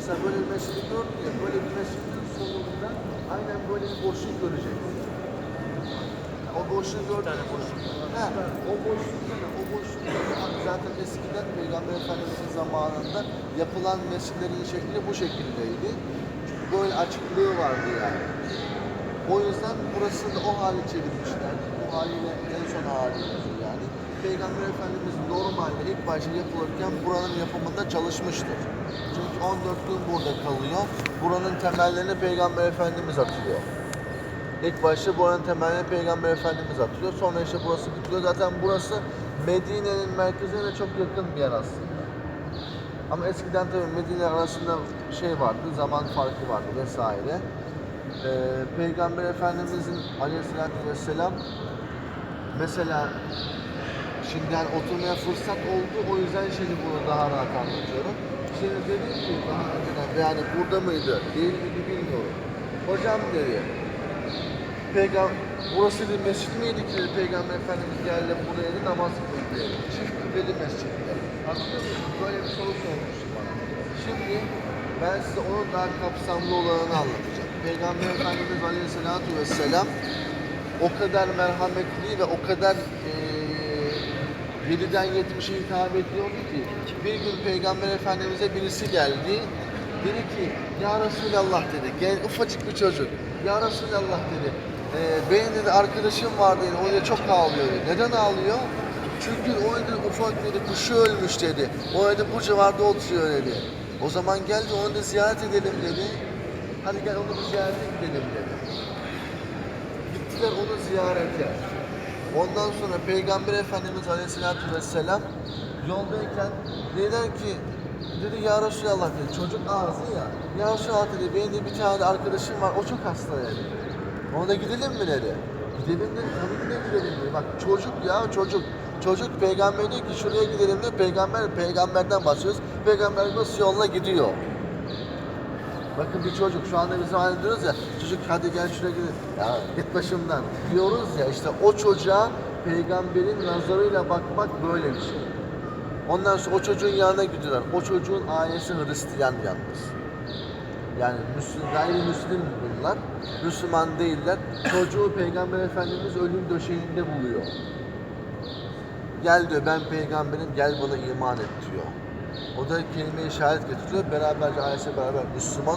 mesela böyle bir mescidi gördük ya böyle bir mescidin sonunda aynen böyle bir boşluk göreceksiniz. O boşluğu gördük. Ha, o boşlukta da, o boşlukta da zaten eskiden Peygamber Efendimiz'in zamanında yapılan mescitlerin şekli bu şekildeydi. Çünkü böyle açıklığı vardı yani. O yüzden burası da o hale çevirmişler. Bu haliyle en son hali yani. Peygamber Efendimiz normalde ilk başta yapılırken buranın yapımında çalışmıştır. Çünkü 14 gün burada kalıyor. Buranın temellerini Peygamber Efendimiz atıyor. İlk başta buranın temeline Peygamber Efendimiz atıyor. Sonra işte burası bitiyor. Zaten burası Medine'nin merkezine de çok yakın bir yer aslında. Ama eskiden tabii Medine arasında şey vardı, zaman farkı vardı vesaire. Ee, Peygamber Efendimizin aleyhissalatü vesselam mesela şimdi yani oturmaya fırsat oldu o yüzden şimdi bunu daha rahat anlatıyorum. Şimdi dedim ki daha önceden yani burada mıydı değil miydi bilmiyorum. Hocam dedi Peygamber burası bir mescit miydi ki Peygamber Efendimiz geldi buraya dedi, namaz kıldı. Çift kıbleli mescitte. Hatırlıyor musunuz? Böyle bir soru sormuştu bana. Şimdi ben size onun daha kapsamlı olanını anlatacağım. Peygamber Efendimiz Aleyhisselatü Vesselam o kadar merhametli ve o kadar eee 7'den 70'e hitap ediyordu ki bir gün Peygamber Efendimiz'e birisi geldi. Dedi ki Ya Resulallah dedi. Gel ufacık bir çocuk. Ya Resulallah dedi. "eee, benim dedi arkadaşım var dedi. O dedi çok ağlıyor dedi. Neden ağlıyor? Çünkü o dedi ufak dedi kuşu ölmüş dedi. O dedi bu civarda oturuyor dedi. O zaman gel de onu da ziyaret edelim dedi. Hadi gel onu bir ziyarete gidelim dedi. Gittiler onu ziyarete. Ondan sonra Peygamber Efendimiz Aleyhisselatü Vesselam yoldayken dediler ki dedi ya Resulallah dedi çocuk ağzı ya. Ya Resulallah dedi benim de bir tane arkadaşım var o çok hasta dedi. Ona da gidelim mi dedi. Gidelim dedi tabii ki de gidelim dedi. Bak çocuk ya çocuk. Çocuk peygamber diyor ki şuraya gidelim diyor. Peygamber peygamberden bahsediyoruz. Peygamber nasıl yoluna gidiyor. Bakın bir çocuk şu anda biz hani diyoruz ya çocuk hadi gel şuraya gidelim. Ya git başımdan diyoruz ya işte o çocuğa peygamberin nazarıyla bakmak böyle bir şey. Ondan sonra o çocuğun yanına gidiyorlar. O çocuğun ailesi Hristiyan yalnız. Yani Müslüm, gayrimüslim bunlar. Müslüman değiller. Çocuğu Peygamber Efendimiz ölüm döşeğinde buluyor. Gel diyor ben peygamberim gel bana iman et diyor. O da kelime-i şehadet getiriyor. Beraberce ailesi beraber Müslüman